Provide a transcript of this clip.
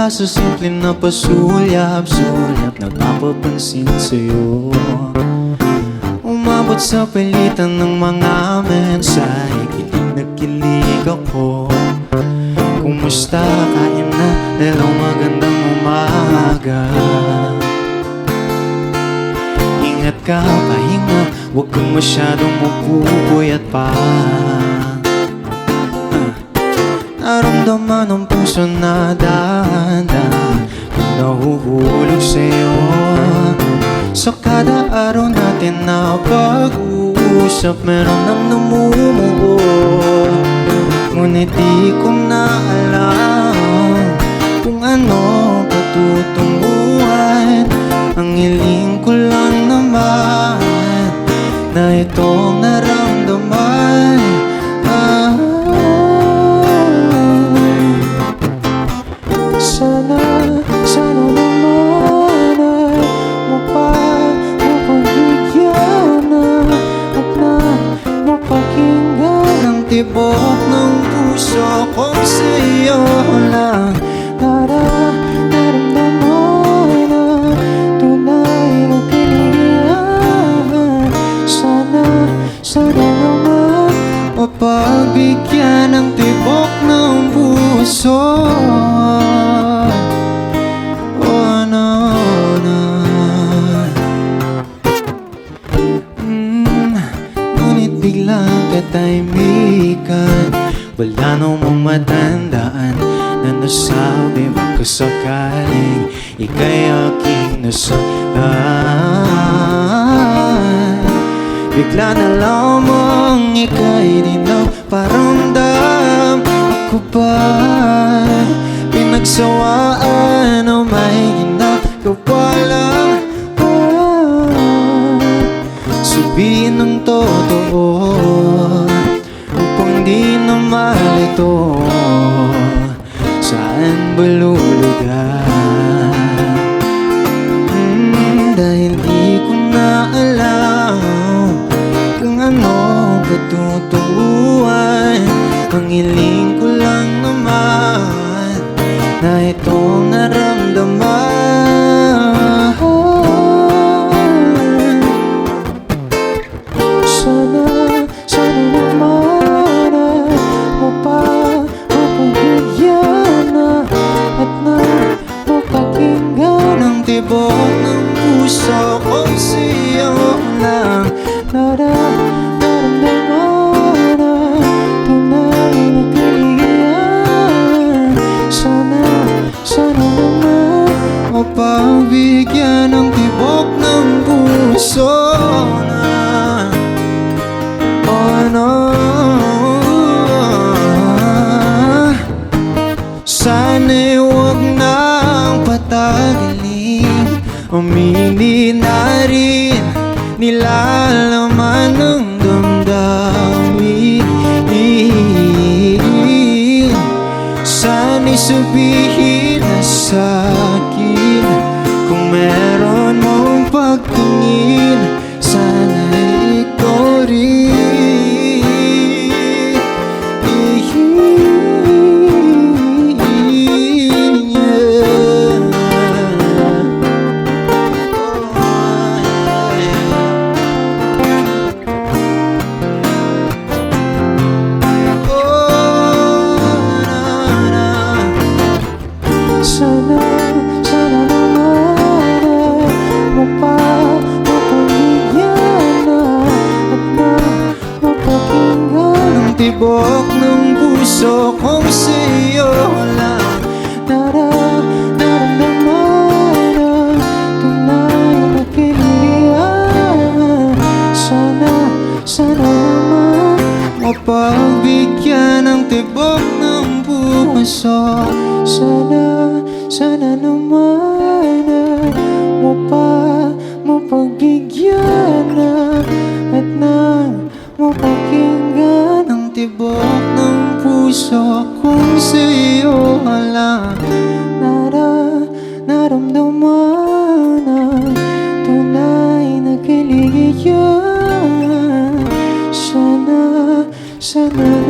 Sa simple na pasulyap-sulyap Nagpapapansin sa'yo Umabot sa palitan ng mga mensahe Kilig na kilig ako Kumusta? Kain na? Hello, magandang umaga Ingat ka, pahinga Huwag kang masyadong mapupuyat pa. Naramdaman ng puso na dahan-dahan Kung nahuhulog sa'yo. Sa kada araw natin na pag-uusap Meron nang namumuo. Ngunit di ko na alam mapagbigyan ng tibok ng puso. Oh, no, no. Mm, Ngunit biglang katahimikan Wala namang matandaan Na nasabi baka sakaling Ika'y aking nasaktan. Bigla na lamang ika'y di na paramdam Ako ba pinagsawaan o may ginagawa lang Ah, Sabihin ng totoo Upang di na malito. Saan ba lulugar? Ng puso ko sa'yo lang Nara, naramdaman Umili na rin. Nilalaman ng damdamin. Sana'y sabihin na sa'kin Kung meron tibok ng puso kong sa'yo lang. Nara, naramdaman ang tunay na Sana, sana naman mapagbigyan ng tibok ng puso. Sana, sana naman ay mapa, mapagbigyan na At na mapakinggan ang tibok ng puso kung sa'yo lang Nara, naramdaman ang tunay na kaligayahan. Sana, sana